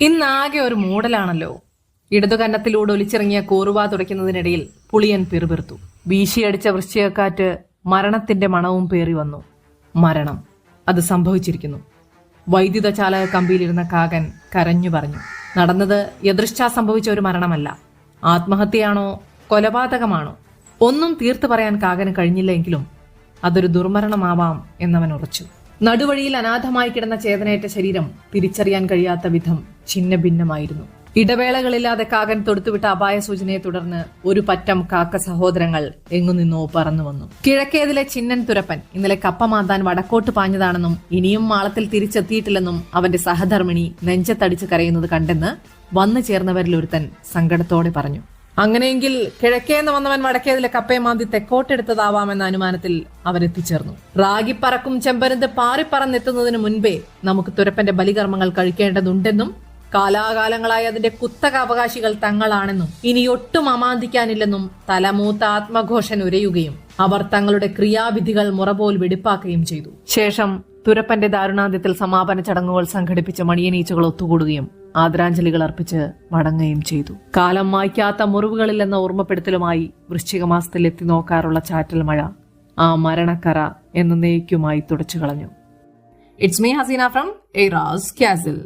ഇന്നാകെ ഒരു മൂടലാണല്ലോ. ഇടതു കന്നത്തിലൂടെ ഒലിച്ചിറങ്ങിയ കോറുവ തുടയ്ക്കുന്നതിനിടയിൽ പുളിയൻ പിറുപിറുത്തു. വീശിയടിച്ച വൃശ്ചികക്കാറ്റ് മരണത്തിന്റെ മണവും പേറി വന്നു. മരണം. അത് സംഭവിച്ചിരിക്കുന്നു. വൈദ്യുത ചാലക കമ്പിയിലിരുന്ന കാകൻ കരഞ്ഞു പറഞ്ഞു. നടന്നത് യദൃശ്ചാ സംഭവിച്ച ഒരു മരണമല്ല. ആത്മഹത്യയാണോ? കൊലപാതകമാണോ? ഒന്നും തീർത്തു പറയാൻ കാകന് കഴിഞ്ഞില്ലെങ്കിലും അതൊരു ദുർമരണമാവാം എന്നവൻ ഉറച്ചു. നടുവഴിയിൽ അനാഥമായി കിടന്ന ചേതനയേറ്റ ശരീരം തിരിച്ചറിയാൻ കഴിയാത്ത വിധം ഛിന്ന ഭിന്നമായിരുന്നു ഇടവേളകളില്ലാതെ കാകൻ തൊടുത്തുവിട്ട അപായ സൂചനയെ തുടർന്ന് ഒരു പറ്റം കാക്ക സഹോദരങ്ങൾ എങ്ങുനിന്നോ പറന്നു വന്നു. കിഴക്കേതിലെ ചിന്നൻ തുരപ്പൻ ഇന്നലെ കപ്പ മാന്താൻ വടക്കോട്ട് പാഞ്ഞതാണെന്നും ഇനിയും മാളത്തിൽ തിരിച്ചെത്തിയിട്ടില്ലെന്നും അവന്റെ സഹധർമ്മിണി നെഞ്ചത്തടിച്ച് കരയുന്നത് കണ്ടെന്ന് വന്നു ചേർന്നവരിലൊരുത്തൻ സങ്കടത്തോടെ പറഞ്ഞു. അങ്ങനെയെങ്കിൽ കിഴക്കേന്ന് വന്നവൻ വടക്കേതിലെ കപ്പയെ മാന്തി തെക്കോട്ടെടുത്തതാവാമെന്ന അനുമാനത്തിൽ അവരെത്തിച്ചേർന്നു. റാഗി പറക്കും ചെമ്പരുന്ത് പാറിപ്പറന്നെത്തുന്നതിന് മുൻപേ നമുക്ക് തുരപ്പന്റെ ബലികർമ്മങ്ങൾ കഴിക്കേണ്ടതുണ്ടെന്നും കാലാകാലങ്ങളായി അതിന്റെ കുത്തക അവകാശികൾ തങ്ങളാണെന്നും ഇനി ഒട്ടും അമാന്തിക്കാനില്ലെന്നും തലമൂത്ത ആത്മഘോഷൻ ഉരയുകയും അവർ തങ്ങളുടെ ക്രിയാവിധികൾ മുറപോൽ വെടിപ്പാക്കുകയും ചെയ്തു. ശേഷം തുരപ്പന്റെ ദാരുണാന്ത്യത്തിൽ സമാപന ചടങ്ങുകൾ സംഘടിപ്പിച്ച മണിയനീച്ചകൾ ഒത്തുകൂടുകയും ആദരാഞ്ജലികൾ അർപ്പിച്ച് മടങ്ങുകയും ചെയ്തു. കാലം മായ്ക്കാത്ത മുറിവുകളിൽ എന്ന ഓർമ്മപ്പെടുത്തലുമായി വൃശ്ചിക മാസത്തിൽ എത്തി നോക്കാറുള്ള ചാറ്റൽ മഴ ആ മരണക്കറ എന്നേക്കുമായി തുടച്ചു കളഞ്ഞു it's me Haseena from eras castle